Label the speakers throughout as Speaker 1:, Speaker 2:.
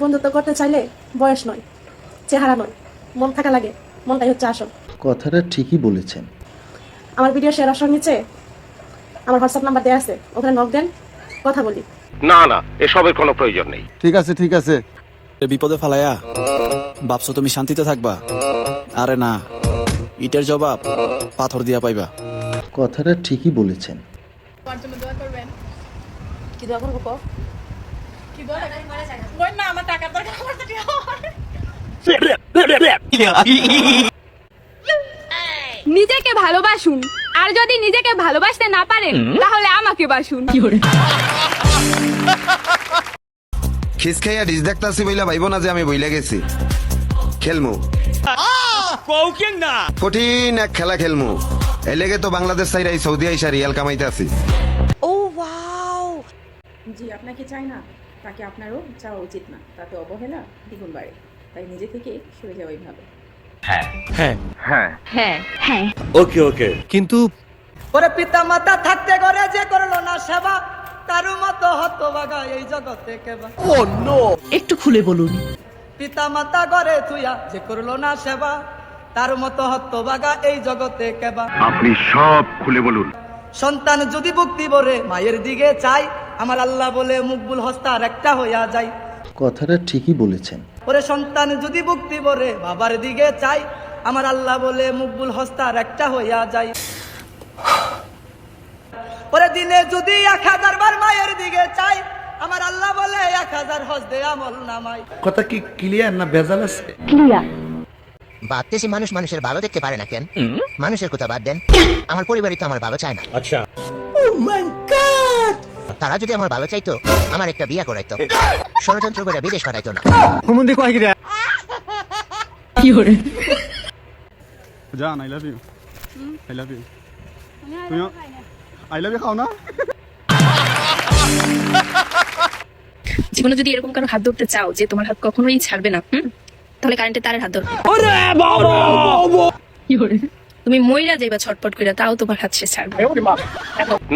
Speaker 1: বন্ধুত্ব করতে চাইলে বয়স নয় চেহারা নয় মন থাকা লাগে মনটাই হচ্ছে আসল।
Speaker 2: কথাটা ঠিকই বলেছেন।
Speaker 1: আমার ভিডিও শেয়ার অপশন নিচে আমার হোয়াটসঅ্যাপ নাম্বার দেওয়া আছে ওখানে নক দেন কথা বলি।
Speaker 3: না না এসবের কোনো প্রয়োজন নেই।
Speaker 4: ঠিক আছে ঠিক আছে।
Speaker 5: এ বিপদে ফালাইয়া ভাবছ তুমি শান্তিতে থাকবা। আরে না ইটের জবাব পাথর দিয়া পাইবা।
Speaker 2: কথাটা ঠিকই বলেছেন। তোমার জন্য দোয়া করবেন।
Speaker 1: কি দোয়া করব
Speaker 6: নিজেকে ভালোবাসুন। আর যদি নিজেকে ভালোবাসতে না পারেন তাহলে আমাকে বাসুন।
Speaker 7: খিস খাইয়া ডিস দেখতাছি বইলা ভাইব না যে আমি বইলা গেছি। খেলমু। কঠিন এক খেলা খেলমু। এলেগে তো বাংলাদেশ সাইরাই সৌদি আইসা রিয়াল কামাইতে আছি।
Speaker 8: জি আপনাকে চাই না? তাকে আপনারও চাওয়া উচিত না। তাতে অবহেলা দ্বিগুণ বাড়ে। তাই নিজে থেকে সরে যাওয়াই ভালো
Speaker 4: কিন্তু
Speaker 9: ওরে পিতা মাতা থাকতে করে যে করল না সেবা তার মতো হতবাগা এই জগতে কেবা
Speaker 10: একটু খুলে বলুন।
Speaker 9: পিতা মাতা করে তুইয়া যে করল না সেবা তার মতো হতবাগা এই জগতে কেবা
Speaker 3: আপনি সব খুলে বলুন।
Speaker 9: সন্তান যদি ভক্তি বলে মায়ের দিকে চাই আমার আল্লাহ বলে মুকবুল হস্তার একটা হইয়া যায়
Speaker 2: কথাটা ঠিকই বলেছেন।
Speaker 9: ওরে সন্তান যদি ভক্তি বলে বাবার দিকে চাই আমার আল্লাহ বলে মুকবুল হস্তার একটা হইয়া যায় ওরে দিনে যদি এক হাজার বার মায়ের দিকে চাই আমার আল্লাহ বলে এক হাজার হজ দে আমল নামাই।
Speaker 4: কথা কি ক্লিয়ার না ভেজাল আছে?
Speaker 10: ক্লিয়ার বাদতেছি মানুষ মানুষের ভালো দেখতে পারে না কেন? মানুষের কথা বাদ দেন। আমার পরিবারই তো আমার ভালো চায় না। আচ্ছা। তারা যদি আমার ভালো চাইতো আমার একটা বিয়া করাইতো। ষড়যন্ত্র করে বিদেশ পাঠাইতো না।
Speaker 4: জান I love you I love you তুমি আই লাভ ইউ খাও না?
Speaker 8: জীবনে যদি এরকম কারও হাত ধরতে চাও যে তোমার হাত কখনোই ছাড়বে না হুম? তাহলে কারেন্টের তারের হাত ধরবে। কি করে? তুমি মইরা যাইবা ছটপট করে তাও তোমার হাত সে ছাড়বে।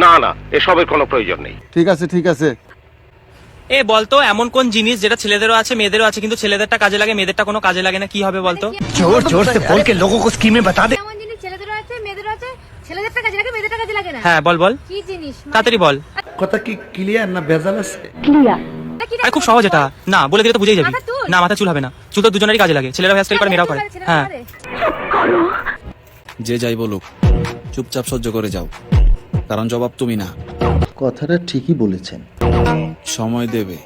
Speaker 3: না না এসবের কোনো প্রয়োজন নেই।
Speaker 4: ঠিক আছে ঠিক আছে।
Speaker 9: এ বলতো এমন কোন জিনিস যেটা ছেলেদেরও আছে মেয়েদেরও আছে কিন্তু ছেলেদেরটা কাজে লাগে মেয়েদেরটা কোনো কাজে লাগে না কি হবে বলতো?
Speaker 10: জোর জোর সে বল কে লোগো কো স্কিমে বাতা দে।
Speaker 6: এমন জিনিস ছেলেদেরও আছে মেয়েদেরও আছে ছেলেদেরটা কাজে লাগে মেয়েদেরটা কাজে লাগে না।
Speaker 9: হ্যাঁ বল বল।
Speaker 6: কি জিনিস
Speaker 9: তাড়াতাড়ি বল।
Speaker 4: কথা কি ক্লিয়ার না ভেজাল আছে?
Speaker 9: আরে খুব সহজ এটা। না বলে দিলে তো বুঝেই যাবি। না মাথা চুল হবে না। চুল তো দুজনেরই কাজে লাগে। ছেলেরা হেয়ার স্টাইল করে মেয়েরাও করে। হ্যাঁ।
Speaker 5: যে যাই বলুক চুপচাপ সহ্য করে যাও। কারণ জবাব তুমি না।
Speaker 2: কথাটা ঠিকই বলেছেন।
Speaker 5: সময় দেবে।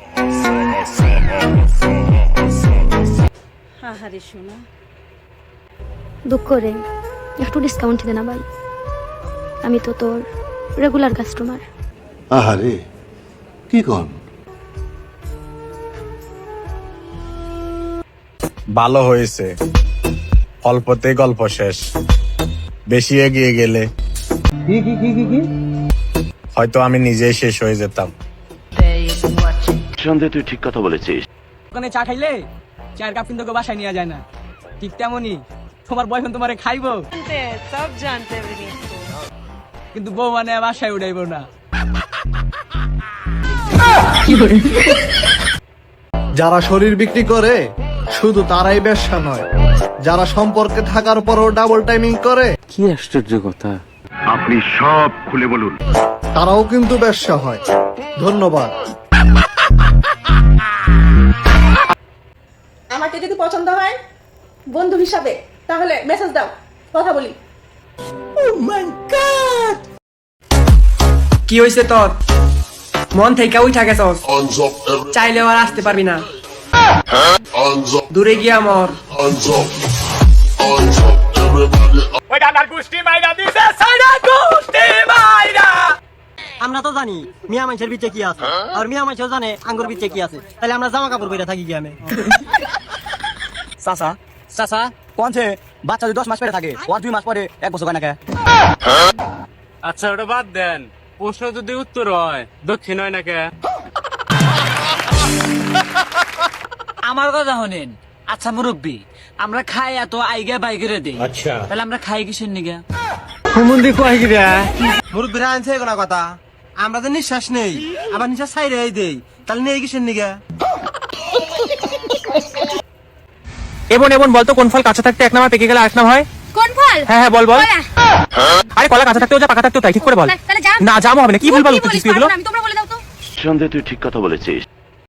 Speaker 6: দুঃখ রে একটু ডিসকাউন্ট দে না ভাই। আমি তো তোর রেগুলার কাস্টমার
Speaker 4: আহারে কি কন?
Speaker 11: ভালো হয়েছে। অল্পতে গল্প শেষ। বেশি এগিয়ে গেলে। হয়তো আমি নিজেই শেষ হয়ে যেতাম।
Speaker 3: সন্দেহ তুই ঠিক কথা বলেছিস।
Speaker 9: ওখানে চা খাইলে চায়ের কাপ কিন্তু বাসায় নিয়ে যায় না। ঠিক তেমনই তোমার বয়ফ্রেন্ড তোমারে খাইবো। সব জানতে কিন্তু বউ মানে বাসায় উঠাইবো না।
Speaker 4: যারা শরীর বিক্রি করে শুধু তারাই ব্যবসা নয় যারা সম্পর্কে থাকার পরও ডাবল টাইমিং করে
Speaker 3: আপনি সব খুলে বলুন।
Speaker 4: তারাও কিন্তু ব্যবসা হয়। ধন্যবাদ।
Speaker 1: আমাকে যদি পছন্দ হয় বন্ধু হিসাবে তাহলে মেসেজ দাও কথা বলি।
Speaker 9: কি হয়েছে তোর? মন থেকে উঠা গেছস। চাইলেও আর আসতে পারবি না। দূরে গিয়া মর। আমরা তো জানি মিয়া মানুষের বিচে কি আছে। আর মিয়া মানুষও জানে আঙ্গুর বিচে কি আছে। তাহলে আমরা জামা কাপড় পরে থাকি গিয়ে চাচা চাচা কোনছে বাচ্চা যদি দশ মাস পরে থাকে ওর দুই মাস পরে এক বছর হয়
Speaker 11: আচ্ছা ওটা বাদ দেন। প্রশ্ন যদি উত্তর হয় দক্ষিণ হয় নাকি
Speaker 9: আমার কথা শোনেন আচ্ছা মুরব্বী আমরা খাই এত আইগা বাইগেরে দেই। আচ্ছা। তাহলে আমরা খাই কিসের নিগা? হুমুন্দি কয় গিরা মুরব্বীরা আনছে কোন কথা। আমরা তো নিঃশ্বাস নেই আবার নিঃশ্বাস ছাইরে দেই। তাহলে নেই কিসের নিগা?
Speaker 12: এবন এবন বলতো কোন ফল কাঁচা থাকতে এক নামা পেকে গেলে আরেক নাম হয়?
Speaker 6: কোন ফল?
Speaker 12: হ্যাঁ হ্যাঁ বল বল। আরে কলা কাঁচা থাকতেও যা পাকা থাকতেও তাই ঠিক করে বল। না জাম হবে না কি ভুলভাল উত্তর দিস তুই এগুলো
Speaker 6: আমি তোমরা বলে দাও তো।
Speaker 3: সন্দেহ তুই ঠিক কথা বলেছিস।